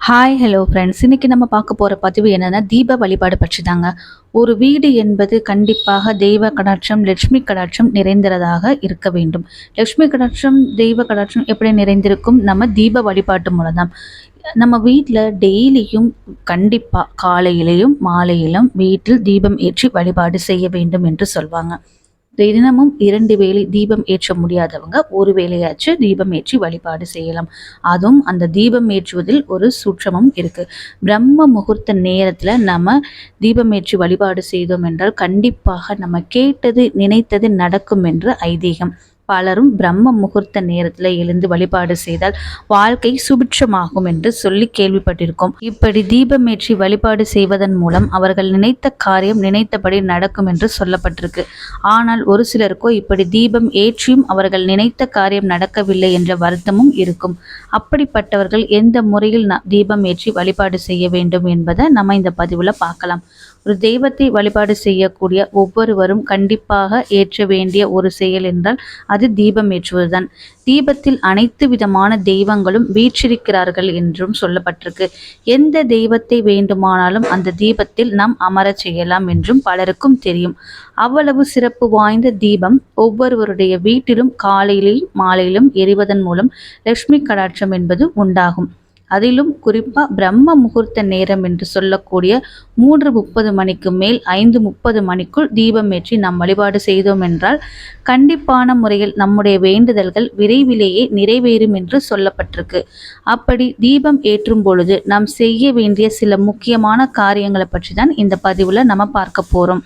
Hi hello friends இன்றைக்கி நம்ம பார்க்க போகிற பதிவு என்னென்னா தீப வழிபாடு பற்றி தாங்க ஒரு வீடு என்பது கண்டிப்பாக தெய்வ கடாட்சம் லட்சுமி கடாட்சம் நிறைந்ததாக இருக்க வேண்டும். லட்சுமி கடாட்சம் தெய்வ கடாட்சம் எப்படி நிறைந்திருக்கும்? நம்ம தீப வழிபாட்டு மூலம் தான் நம்ம வீட்டில் டெய்லியும் கண்டிப்பாக காலையிலையும் மாலையிலும் வீட்டில் தீபம் ஏற்றி வழிபாடு செய்ய வேண்டும் என்று சொல்வாங்க. தினமும் இரண்டு வேளை தீபம் ஏற்ற முடியாதவங்க ஒரு வேலையாச்சு தீபம் ஏற்றி வழிபாடு செய்யலாம். அதுவும் அந்த தீபம் ஏற்றுவதில் ஒரு சுற்றமும் இருக்கு. பிரம்ம முகூர்த்த நேரத்தில் நம்ம தீபம் ஏற்றி வழிபாடு செய்தோம் என்றால் கண்டிப்பாக நம்ம கேட்டது நினைத்தது நடக்கும் என்று ஐதீகம். பலரும் பிரம்ம முகூர்த்த நேரத்தில் எழுந்து வழிபாடு செய்தால் வாழ்க்கை சுபிட்சமாகும் என்று சொல்லி கேள்விப்பட்டிருக்கோம். இப்படி தீபமேற்றி வழிபாடு செய்வதன் மூலம் அவர்கள் நினைத்த காரியம் நினைத்தபடி நடக்கும் என்று சொல்லப்பட்டிருக்கு. ஆனால் ஒரு சிலருக்கோ இப்படி தீபம் ஏற்றியும் அவர்கள் நினைத்த காரியம் நடக்கவில்லை என்ற வருத்தமும் இருக்கும். அப்படிப்பட்டவர்கள் எந்த முறையில் தீபம் ஏற்றி வழிபாடு செய்ய வேண்டும் என்பதை நம்ம இந்த பதிவில் பார்க்கலாம். ஒரு தெய்வத்தை வழிபாடு செய்யக்கூடிய ஒவ்வொருவரும் கண்டிப்பாக ஏற்ற வேண்டிய ஒரு செயல் என்றால் அது தீபம் ஏற்றுவதுதான். தீபத்தில் அனைத்து விதமான தெய்வங்களும் வீற்றிருக்கிறார்கள் என்றும் சொல்லப்பட்டிருக்கு. எந்த தெய்வத்தை வேண்டுமானாலும் அந்த தீபத்தில் நாம் அமர செய்யலாம் என்றும் பலருக்கும் தெரியும். அவ்வளவு சிறப்பு வாய்ந்த தீபம் ஒவ்வொருவருடைய வீட்டிலும் காலையிலும் மாலையிலும் எரிவதன் மூலம் லட்சுமி கடாட்சம் என்பது உண்டாகும். அதிலும் குறிப்பாக பிரம்ம முகூர்த்த நேரம் என்று சொல்லக்கூடிய மூன்று முப்பது மணிக்கு மேல் ஐந்து முப்பது மணிக்குள் தீபம் ஏற்றி நாம் வழிபாடு செய்தோம் என்றால் கண்டிப்பான முறையில் நம்முடைய வேண்டுதல்கள் விரைவிலேயே நிறைவேறும் என்று சொல்லப்பட்டிருக்கு. அப்படி தீபம் ஏற்றும் பொழுது நாம் செய்ய வேண்டிய சில முக்கியமான காரியங்களை பற்றி தான் இந்த பதிவில் நம்ம பார்க்க போகிறோம்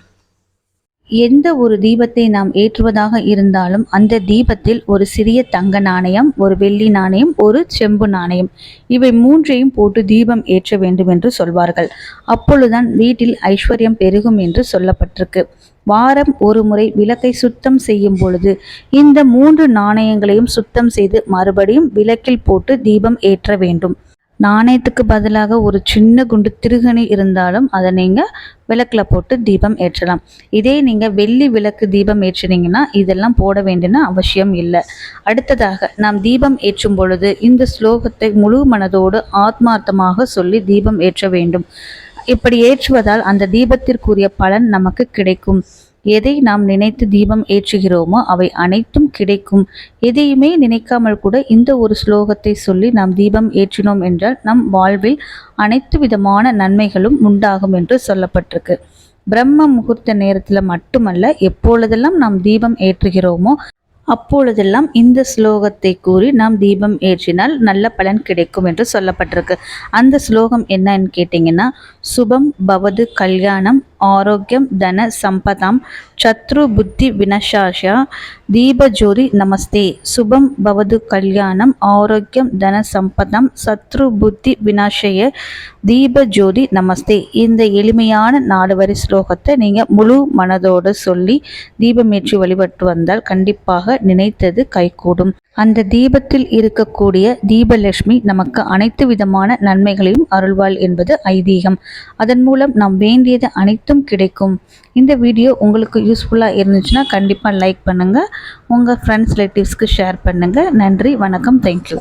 எந்த ஒரு தீபத்தை நாம் ஏற்றுவதாக இருந்தாலும் அந்த தீபத்தில் ஒரு சிறிய தங்க நாணயம் ஒரு வெள்ளி நாணயம் ஒரு செம்பு நாணயம் இவை மூன்றையும் போட்டு தீபம் ஏற்ற வேண்டும் என்று சொல்வார்கள். அப்பொழுதுதான் வீட்டில் ஐஸ்வர்யம் பெருகும் என்று சொல்லப்பட்டிருக்கு. வாரம் ஒரு முறை விளக்கை சுத்தம் செய்யும் பொழுது இந்த மூன்று நாணயங்களையும் சுத்தம் செய்து மறுபடியும் விளக்கில் போட்டு தீபம் ஏற்ற வேண்டும். நாணயத்துக்கு பதிலாக ஒரு சின்ன குண்டு திருகணி இருந்தாலும் அதை நீங்கள் விளக்கில் போட்டு தீபம் ஏற்றலாம். இதே நீங்கள் வெள்ளி விளக்கு தீபம் ஏற்றினீங்கன்னா இதெல்லாம் போட வேண்டியன அவசியம் இல்லை. அடுத்ததாக நாம் தீபம் ஏற்றும் பொழுது இந்த ஸ்லோகத்தை முழு மனதோடு ஆத்மார்த்தமாக சொல்லி தீபம் ஏற்ற வேண்டும். இப்படி ஏற்றுவதால் அந்த தீபத்திற்குரிய பலன் நமக்கு கிடைக்கும். எதை நாம் நினைத்து தீபம் ஏற்றுகிறோமோ அவை அனைத்தும் கிடைக்கும். எதையுமே நினைக்காமல் கூட இந்த ஒரு ஸ்லோகத்தை சொல்லி நாம் தீபம் ஏற்றினோம் என்றால் நம் வாழ்வில் அனைத்து விதமான நன்மைகளும் உண்டாகும் என்று சொல்லப்பட்டிருக்கு. பிரம்ம முகூர்த்த நேரத்தில் மட்டுமல்ல எப்பொழுதெல்லாம் நாம் தீபம் ஏற்றுகிறோமோ அப்பொழுதெல்லாம் இந்த ஸ்லோகத்தை கூறி நாம் தீபம் ஏற்றினால் நல்ல பலன் கிடைக்கும் என்று சொல்லப்பட்டிருக்கு. அந்த ஸ்லோகம் என்னன்னு கேட்டிங்கன்னா சுபம் பவது கல்யாணம் ஆரோக்கியம் தன சம்பதாம் சத்ரு புத்தி வினசாஷா தீபஜோதி நமஸ்தே. சுபம் பவது கல்யாணம் ஆரோக்கியம் தன சம்பதம் சத்ரு புத்தி வினாஷய தீபஜோதி நமஸ்தே. இந்த எளிமையான நாலு வரி ஸ்லோகத்தை நீங்கள் முழு மனதோடு சொல்லி தீபமேற்றி வழிபட்டு வந்தால் கண்டிப்பாக நினைத்தது கைகூடும். அந்த தீபத்தில் இருக்கக்கூடிய தீபலட்சுமி நமக்கு அனைத்து விதமான நன்மைகளையும் அருள்வாள் என்பது ஐதீகம். அதன் மூலம் நாம் வேண்டியது அனைத்தும் கிடைக்கும். இந்த வீடியோ உங்களுக்கு யூஸ்ஃபுல்லாக இருந்துச்சுன்னா கண்டிப்பாக லைக் பண்ணுங்கள் உங்கள் ஃப்ரெண்ட்ஸ் ரிலேட்டிவ்ஸ்க்கு ஷேர் பண்ணுங்கள் நன்றி வணக்கம் தேங்க்யூ